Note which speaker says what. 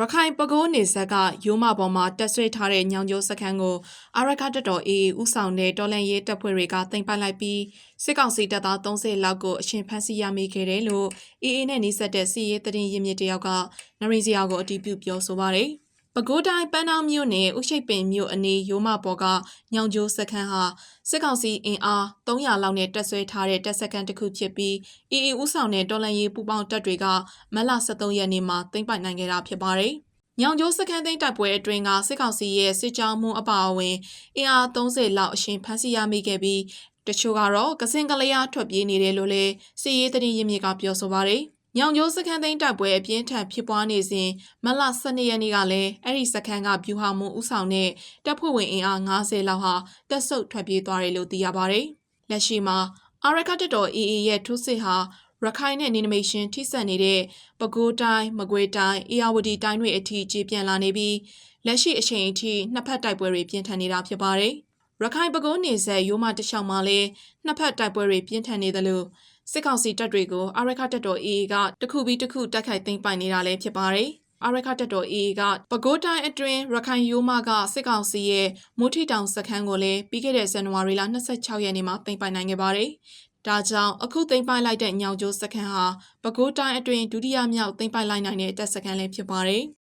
Speaker 1: ရခိုင်ပကိုးနေဆက်ကရိုးမပေါ်မှာတက်ဆွဲထားတဲ့ညောင်ကျိုးစခန်းကိုအာရခတက်တော်အေးဦးဆောင်တဲ့တော်လန်ရေးတပ်ဖွဲ့တွေကတင်ပိုက်လိုက်ပြီးစစ်ကောင်စီတပ်သား30လောက်ကိုအရှင်ဖမ်းဆီးရမိခဲ့တယ်လို့အေးအေးနဲ့နှိစက်တဲ့စီရေးတရင်ရင်းမြစ်တယောက်ကနရီစရာကိုအတည်ပြုပြောဆိုပါတယ်။ ပဲခူးတိုင်းပန်းတောင်မြို့နယ်ဥရှိတ်ပင်မြို့အနီးရိုးမပေါ်ကညောင်ကျိုးစခန်းဟာစစ်ကောင်စီအင်အား300လောက်နဲ့တက်ဆွဲထားတဲ့တပ်စခန်းတစ်ခုဖြစ်ပြီးအေးအေးဦးဆောင်တဲ့တော်လန်ရေးပူပေါင်းတပ်တွေကမလ23ရက်နေ့မှာတင်ပိုက်နိုင်ခဲ့တာဖြစ်ပါတယ်။ညောင်ကျိုးစခန်းသိမ်းတိုက်ပွဲအတွင်းကစစ်ကောင်စီရဲ့စစ်ကြောင်းမှုအပါအဝင်အင်အား30လောက်အရှင်ဖမ်းဆီးရမိခဲ့ပြီးတချို့ကတော့ကစင်ကလျားထွက်ပြေးနေတယ်လို့လည်းစစ်ရေးသတင်းရင်းမြစ်ကပြောဆိုပါတယ်။ ညောင်ကျိုးစခန်းသိမ်းတိုက်ပွဲအပြင်းထန်ဖြစ်ပွားနေစဉ်မလ12ရက်နေ့ကလည်းအဲ့ဒီစခန်းကဗျူဟာမှုဥဆောင်တဲ့တပ်ဖွဲ့ဝင်အင်အား90လောက်ဟာတက်ဆုပ်ထွက်ပြေးသွားတယ်လို့သိရပါတယ်။လက်ရှိမှာအာရခတ်တော် AA ရဲ့ထိုးစစ်ဟာရခိုင်နဲ့နေနမိတ်ရှင်ထိစပ်နေတဲ့ပဲခူးတိုင်းမကွေးတိုင်းအေရဝတီတိုင်းတွေအထိကြေးပြန်လာနေပြီးလက်ရှိအချိန်အထိနှစ်ဖက်တိုက်ပွဲတွေပြင်းထန်နေတာဖြစ်ပါတယ်။ရခိုင်ပဲခူးနေဆက်ရိုးမတလျှောက်မှာလည်းနှစ်ဖက်တိုက်ပွဲတွေပြင်းထန်နေသလို စစ်ကောင်စီတပ်တွေကိုအာရခတပ်တော် AA ကတစ်ခုပြီးတစ်ခုတိုက်ခိုက်သိမ်းပိုက်နေတာလည်းဖြစ်ပါတယ်။အာရခတပ်တော် AA ကပဲခူးတိုင်းအတွင်းရခိုင်ရိုးမကစစ်ကောင်စီရဲ့မိုးထီတောင်စခန်းကိုလည်းပြီးခဲ့တဲ့ဇန်နဝါရီလ26ရက်နေ့မှာသိမ်းပိုက်နိုင်ခဲ့ပါတယ်။ဒါကြောင့်အခုသိမ်းပိုက်လိုက်တဲ့ညောင်ကျိုးစခန်းဟာပဲခူးတိုင်းအတွင်းဒုတိယမြောက်သိမ်းပိုက်လိုက်နိုင်တဲ့တပ်စခန်းလည်းဖြစ်ပါတယ်။